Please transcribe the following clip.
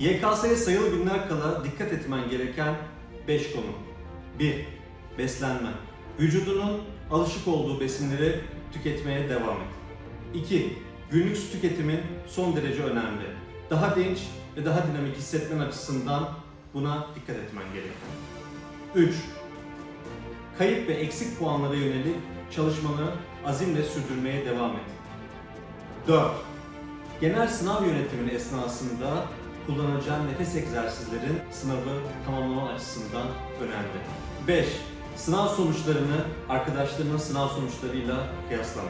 YKS'ye sayılı günler kala dikkat etmen gereken 5 konu. 1. Beslenme. Vücudunun alışık olduğu besinleri tüketmeye devam et. 2. Günlük su tüketimin son derece önemli. Daha dinç ve daha dinamik hissetmen açısından buna dikkat etmen gerekiyor. 3. Kayıp ve eksik puanlara yönelik çalışmanı azimle sürdürmeye devam et. 4. Genel sınav yönetiminin esnasında kullanacağın nefes egzersizlerin sınavı tamamlama açısından önemli. 5. Sınav sonuçlarını arkadaşlarının sınav sonuçlarıyla kıyaslama.